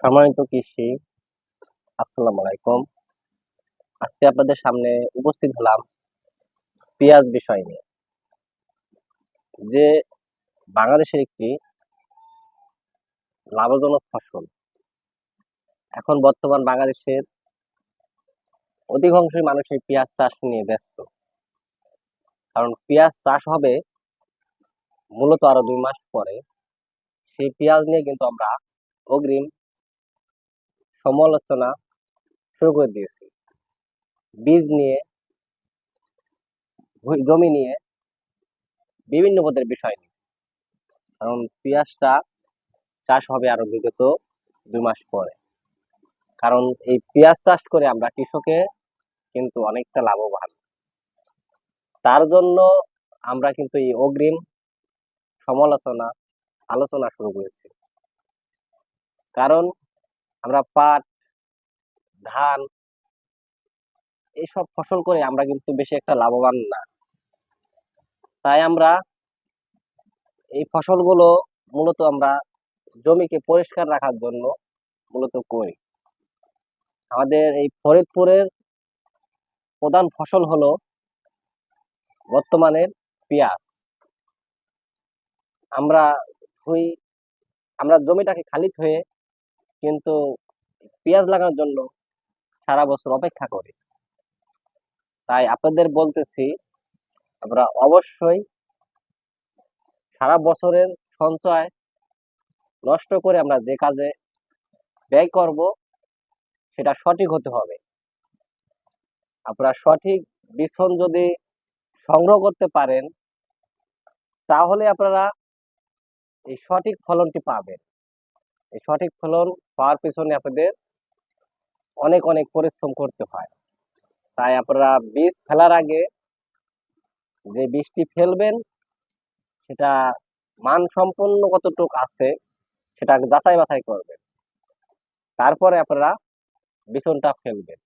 সম্মানিত কৃষি। আসসালামু আলাইকুম। আজকে আপনাদের সামনে উপস্থিত হলাম পেঁয়াজ বিষয় নিয়ে। যে বাংলাদেশের একটি লাভজনক ফসল, এখন বর্তমান বাংলাদেশের অধিকাংশই মানুষের পেঁয়াজ চাষ নিয়ে ব্যস্ত। কারণ পেঁয়াজ চাষ হবে মূলত আরও দুই মাস পরে। সেই পেঁয়াজ নিয়ে কিন্তু আমরা অগ্রিম সমালোচনা শুরু করে দিয়েছি। বীজ নিয়ে জমি নিয়ে, বিভিন্ন পদের বিষয় নিয়ে। কারণ পেঁয়াজটা চাষ হবে আরও বিগত দুই মাস পরে। কারণ এই পেঁয়াজ চাষ করে আমরা কৃষকে কিন্তু অনেকটা লাভবান। তার জন্য আমরা কিন্তু এই অগ্রিম সমালোচনা, আলোচনা শুরু করেছি। কারণ আমরা পাট, ধান এইসব ফসল করে আমরা কিন্তু বেশি একটা লাভবান না। তাই আমরা এই ফসলগুলো মূলত আমরা জমিকে পরিষ্কার রাখার জন্য মূলত করি। আমাদের এই ফরিদপুরের প্রধান ফসল হলো বর্তমানের পেঁয়াজ। আমরা ধুই, আমরা জমিটাকে খালি হয়ে কিন্তু পেঁয়াজ লাগানোর জন্য সারা বছর অপেক্ষা করি। তাই আপনাদের বলতেছি আমরা অবশ্যই সারা বছরের সঞ্চয় নষ্ট করে আমরা যে কাজে ব্যয় করব, সেটা সঠিক হতে হবে। আপনারা সঠিক বিছন যদি সংগ্রহ করতে পারেন, তাহলে আপনারা এই সঠিক ফলনটি পাবেন। এই সঠিক ফলন পাওয়ার পিছনে আপনাদের অনেক অনেক পরিশ্রম করতে হয়। তাই আপনারা বীজ ফেলার আগে যে বীজটি ফেলবেন, সেটা মান সম্পন্ন কতটুকু আছে, সেটা যাচাই বাছাই করবেন। তারপরে আপনারা বিছনটা ফেলবেন।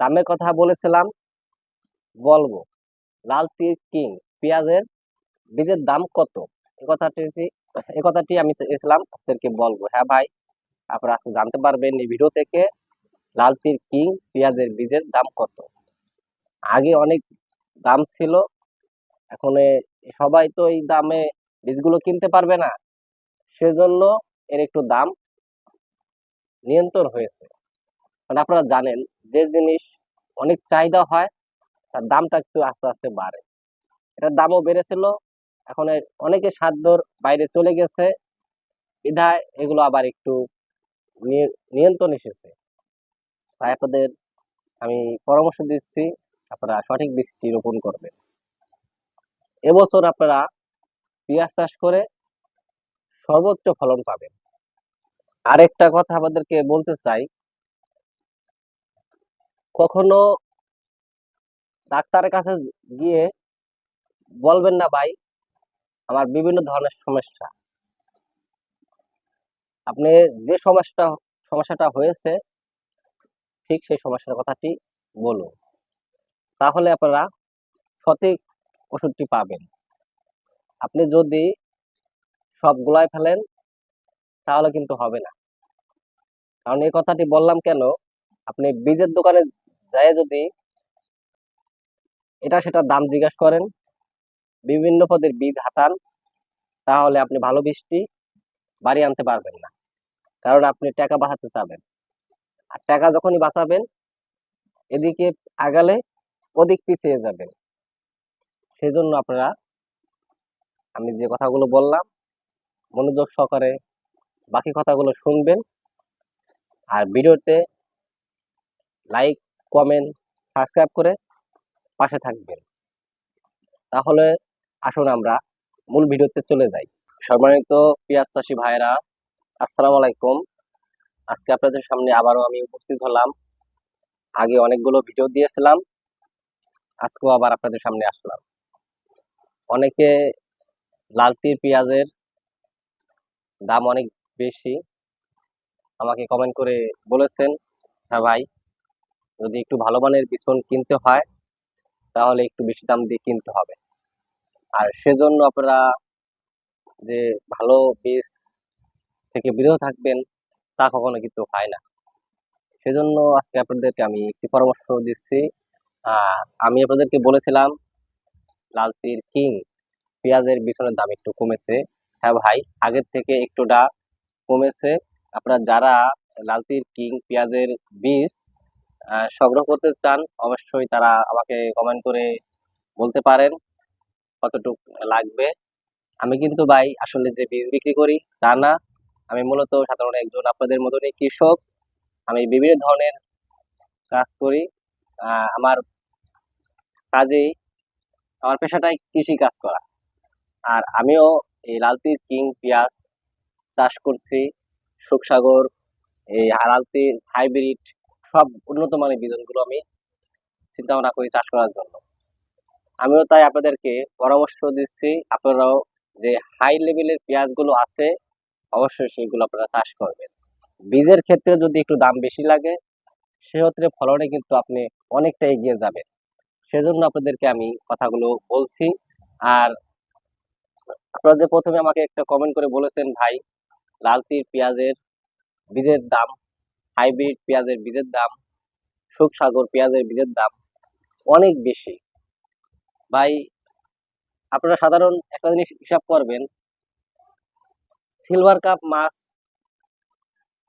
দামের কথা বলেছিলাম, বলব, লাল তীর কিং, পেঁয়াজের বীজের দাম কত? এই কথাটি এই কথাটি আমি চেয়েছিলাম আপনাদেরকে বলব। হ্যাঁ ভাই? আপনারা আজকে জানতে পারবেন এই ভিডিও থেকে লাল তীর কিং পেঁয়াজের বীজের দাম কত। আগে অনেক দাম ছিল, এখন সবাই তো এই দামে বীজগুলো কিনতে পারবে না। সেজন্য এর একটু দাম নিয়ন্ত্রণ হয়েছে। কারণ আপনারা জানেন, যে জিনিস অনেক চাহিদা হয়, তার দামটা একটু আস্তে আস্তে বাড়ে। এটার দামও বেড়েছিল, এখন অনেকে সাধ্যর বাইরে চলে গেছে। বিধায় এগুলো আবার একটু নিয়ন্ত্রণ এসেছে। তাই আপনাদের আমি পরামর্শ দিচ্ছি, আপনারা সঠিক বীজটি রোপণ করবেন। এবছর আপনারা পেঁয়াজ চাষ করে সর্বোচ্চ ফলন পাবেন। আরেকটা কথা আপনাদেরকে বলতে চাই, কখনো ডাক্তারের কাছে গিয়ে বলবেন না, ভাই, আমার বিভিন্ন ধরনের সমস্যা। আপনি যে সমস্যা সমস্যাটা হয়েছে, ঠিক সেই সমস্যার কথাটি বলুন। তাহলে আপনারা সঠিক ওষুধটি পাবেন। আপনি যদি সবগুলাই ফেলেন, তাহলে কিন্তু হবে না। কারণ এই কথাটি বললাম কেন? আপনি বীজের দোকানে যায় যদি এটা সেটা দাম জিজ্ঞাসা করেন, বিভিন্ন পদের বীজ হাতান তাহলে আপনি ভালো বীজটি বাড়ি আনতে পারবেন না। কারণ আপনি টাকা বাঁচাতে চাবেন। আর টাকা যখনই বাঁচাবেন, এদিকে আগালে ওদিক পিছিয়ে যাবেন। সেজন্য আপনারা, আমি যে কথাগুলো বললাম, মনোযোগ সহকারে বাকি কথাগুলো শুনবেন। আর ভিডিওতে লাইক, কমেন্ট, সাবস্ক্রাইব করে পাশে থাকবেন। তাহলে আসুন আমরা মূল ভিডিওতে চলে যাই। সম্মানিত পেঁয়াজ চাষি ভাইরা আসসালামু আলাইকুম। আজকে আপনাদের সামনে আবারও আমি উপস্থিত হলাম। আগে অনেকগুলো ভিডিও দিয়েছিলাম, আজকেও আবার আপনাদের সামনে আসলাম। অনেকে লাল তীর পেঁয়াজের দাম অনেক বেশি আমাকে কমেন্ট করে বলেছেন হ্যাঁ ভাই, যদি একটু ভালো মানের বিছন কিনতে হয়, তাহলে একটু বেশি দাম দিয়ে কিনতে হবে। আর সেজন্য আপনারা যে ভালো বীজ থেকে বিরত থাকবেন, তা কখনো কিন্তু হয় না। সেজন্য আজকে আপনাদেরকে আমি একটি পরামর্শ দিচ্ছি। আমি আপনাদেরকে বলেছিলাম লাল তীর কিং পেঁয়াজের বিছনের দাম একটু কমেছে। হ্যাঁ ভাই, আগের থেকে একটু একটুটা কমেছে। আপনারা যারা লাল তীর কিং পেঁয়াজের বীজ সংগ্রহ করতে চান, অবশ্যই তারা আমাকে কমেন্ট করে বলতে পারেন কতটুক লাগবে। আমি কিন্তু ভাই আসলে যে বীজ বিক্রি করি, তা না। আমি মূলত সাধারণ একজন আপনাদের মতনই কৃষক। আমি বিভিন্ন ধরনের কাজ করি। আমার কাজেই আমার পেশাটাই কৃষি কাজ করা। আর আমিও এই লালতির কিং, পেঁয়াজ চাষ করছি। সুখসাগর, এই লালতির হাইব্রিড সব উন্নত মানের বিধানগুলো আমি চিন্তা ভাবনা করি চাষ করার জন্য। আমিও তাই আপনাদেরকে পরামর্শ দিচ্ছি। আপনারাও যে হাই লেভেলের পেঁয়াজগুলো আছে অবশ্যই সেগুলো আপনারা চাষ করবেন। বীজের ক্ষেত্রে যদি একটু দাম বেশি লাগে, সেক্ষেত্রে ফলনে কিন্তু আপনি অনেকটা এগিয়ে যাবেন। সেজন্য আপনাদেরকে আমি কথাগুলো বলছি। আর আপনারা যে প্রথমে আমাকে একটা কমেন্ট করে বলেছেন, ভাই, লাল তীর পেঁয়াজের বীজের দাম, হাইব্রিড পেঁয়াজের বীজের দাম সুখসাগর পেঁয়াজের বীজের দাম অনেক বেশি। ভাই, আপনারা সাধারণ একটা জিনিস হিসাব করবেন সিলভার কাপ মাছ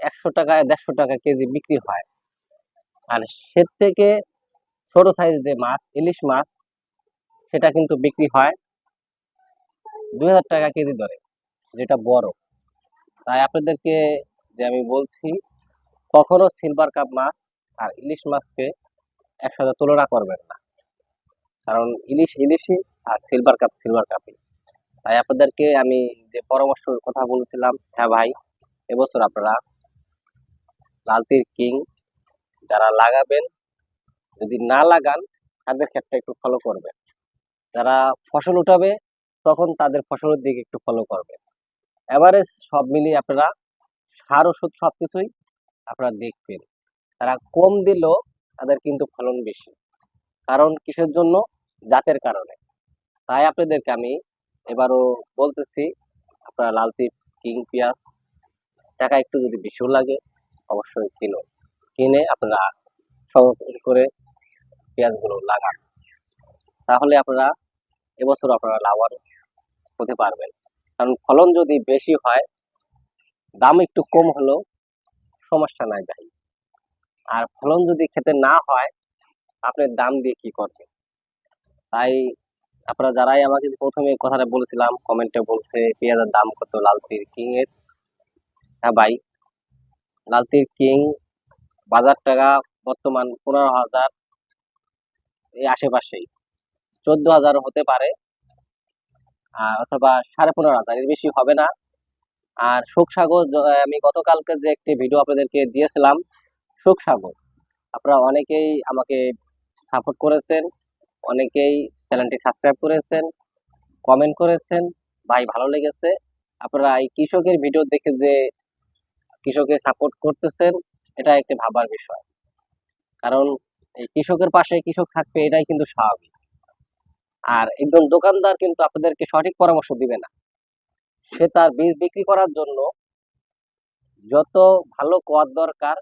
একশো টাকায়, দেড়শো টাকা কেজি বিক্রি হয়। আর সে থেকে ছোট সাইজ যে মাছ, ইলিশ মাছ, সেটা কিন্তু বিক্রি হয় দুই হাজার টাকা কেজি দরে, যেটা বড়। তাই আপনাদেরকে যে আমি বলছি, কখনো সিলভার কাপ মাছ আর ইলিশ মাছকে একসাথে তুলনা করবেন না। কারণ ইলিশ ইলিশই আর সিলভার কাপ সিলভার কাপই তাই আপনাদেরকে আমি যে পরামর্শের কথা বলছিলাম হ্যাঁ ভাই, এবছর আপনারা লালতির কিং যারা লাগাবেন, যদি না লাগান, তাদের ক্ষেত্রে একটু ফলো করবেন। যারা ফসল উঠাবে, তখন তাদের ফসলের দিকে একটু ফলো করবেন। এভারেজ সব মিলিয়ে আপনারা সার, ওষুধ সবকিছুই আপনারা দেখবেন। তারা কম দিলেও তাদের কিন্তু ফলন বেশি। কারণ কিসের জন্য? জাতের কারণে। তাই আপনাদেরকে আমি এবারও বলতেছি, আপনারা লালতি কিং পেঁয়াজ, টাকা একটু যদি বেশিও লাগে, অবশ্যই কিনুন কিনে আপনারা সংরক্ষণ করে পেঁয়াজগুলো লাগান। তাহলে আপনারা এবছর আপনারা লাভবান হতে পারবেন। কারণ ফলন যদি বেশি হয়, দাম একটু কম হলেও সমস্যা নাই ভাই। আর ফলন যদি খেতে না হয়, আপনি দাম দিয়ে কি করবেন? তাই আপনারা যারাই আমাকে প্রথমে কথাটা বলেছিলাম কমেন্টে বলছে পেঁয়াজের দাম কত, লালতির কিং এর। হ্যাঁ ভাই, লালতির কিং বাজার টাকা বর্তমান পনেরো হাজার এই আশেপাশেই। চোদ্দ হাজার হতে পারে, আর অথবা সাড়ে পনেরো হাজার, এর বেশি হবে না। আর সুখসাগর য- আমি গতকালকে যে একটি ভিডিও আপনাদেরকে দিয়েছিলাম সুখসাগর আপনারা অনেকেই আমাকে সাপোর্ট করেছেন, অনেকেই চ্যানেলটি সাবস্ক্রাইব করেছেন, কমেন্ট করেছেন। ভাই, ভালো লেগেছে। আপনারা এই কৃষকের ভিডিও দেখে যে কৃষকের সাপোর্ট করতেছেন, এটা একটি ভাবার বিষয়। কারণ এই কৃষকের পাশে কৃষক থাকবে, এটাই কিন্তু স্বাভাবিক। আর একজন দোকানদার কিন্তু আপনাদেরকে সঠিক পরামর্শ দিবে না। সে তার বীজ বিক্রি করার জন্য যত ভালো কর দরকার,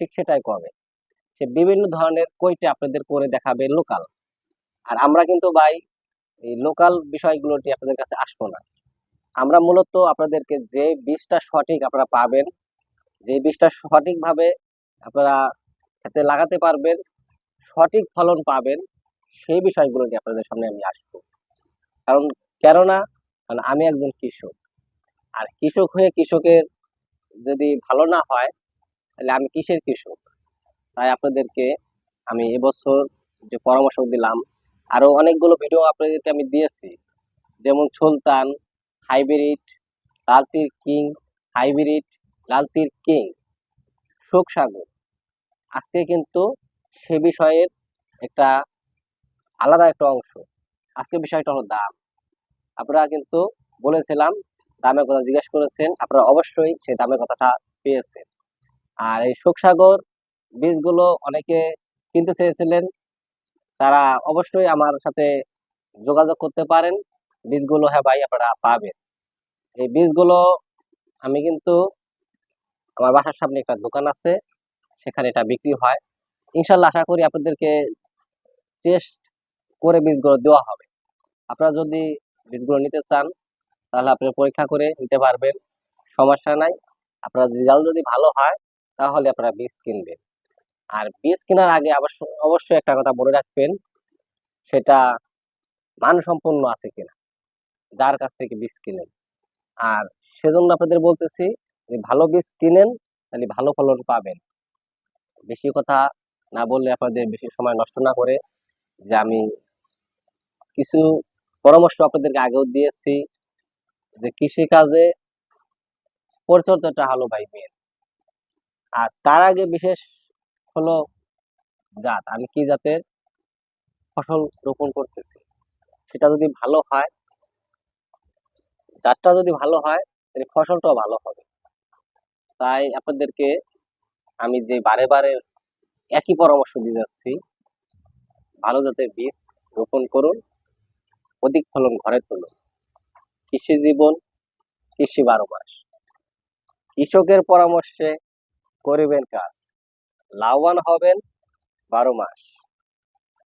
ঠিক সেটাই করবে। সে বিভিন্ন ধরনের কইটে আপনাদের করে দেখাবে লোকাল। আর আমরা কিন্তু ভাই এই লোকাল বিষয়গুলোটি আপনাদের কাছে আসব না। আমরা মূলত আপনাদেরকে যে বীজটা সঠিক আপনারা পাবেন, যে বীজটা সঠিকভাবে আপনারা খেতে লাগাতে পারবেন, সঠিক ফলন পাবেন, সেই বিষয়গুলো নিয়ে আপনাদের সামনে আমি আসব। কারণ কেননা, কারণ আমি একজন কৃষক। আর কৃষক হয়ে কৃষকের যদি ভালো না হয়, তাহলে আমি কিসের কৃষক? তাই আপনাদেরকে আমি এবছর যে পরামর্শ দিলাম আরও অনেকগুলো ভিডিও আপনাদেরকে আমি দিয়েছি। যেমন Sultan, hybrid Lalteer king, hybrid Lalteer king শোকসাগর আজকে কিন্তু সে বিষয়ের একটা আলাদা একটা অংশ। আজকে বিষয়টা হলো দাম। আপনারা কিন্তু বলেছিলাম, দামের কথা জিজ্ঞেস করেছেন, আপনারা অবশ্যই সেই দামের কথাটা পেয়েছেন। আর এই শোকসাগর বীজগুলো অনেকে কিনতে চেয়েছিলেন তারা অবশ্যই আমার সাথে যোগাযোগ করতে পারেন। বীজগুলো হ্যাঁ ভাই আপনারা পাবেন। এই বীজগুলো আমি কিন্তু আমার বাসার সামনে একটা দোকান আছে, সেখানে এটা বিক্রি হয়। ইনশাল্লাহ আশা করি আপনাদেরকে টেস্ট করে বীজগুলো দেওয়া হবে। আপনারা যদি বীজগুলো নিতে চান, তাহলে আপনি পরীক্ষা করে নিতে পারবেন। সমস্যা নাই। আপনার রেজাল্ট যদি ভালো হয়, তাহলে আপনারা বীজ কিনবেন। আর বীজ কেনার আগে অবশ্য, অবশ্যই একটা কথা বলে রাখবেন, সেটা মানসম্পন্ন আছে কিনা, যার কাছ থেকে বীজ কিনেন। আর সেজন্য আপনাদের বলতেছি যে ভালো বীজ কিনেন, তাহলে ভালো ফলন পাবেন। বেশি কথা না বললে আপনাদের বেশি সময় নষ্ট না করে, যে আমি কিছু পরামর্শ আপনাদেরকে আগেও দিয়েছি, যে কৃষি কাজে পরিচর্যাটা হলো ভাই মেন। আর তার আগে বিশেষ হলো জাত, আমি কি জাতের ফসল রোপণ করতেছি? সেটা যদি ভালো হয়, জাতটা যদি ভালো হয়, তাহলে ফসলটাও ভালো হবে। তাই আপনাদেরকে আমি যে বারে বারে একই পরামর্শ দিয়ে যাচ্ছি, ভালো জাতের বীজ রোপণ করুন, অধিক ফলন ঘরে তুলুন। কৃষি জীবন, কৃষি বারো মাস কৃষকের পরামর্শে করিবেন কাজ। লাভবান হবেন বারো মাস।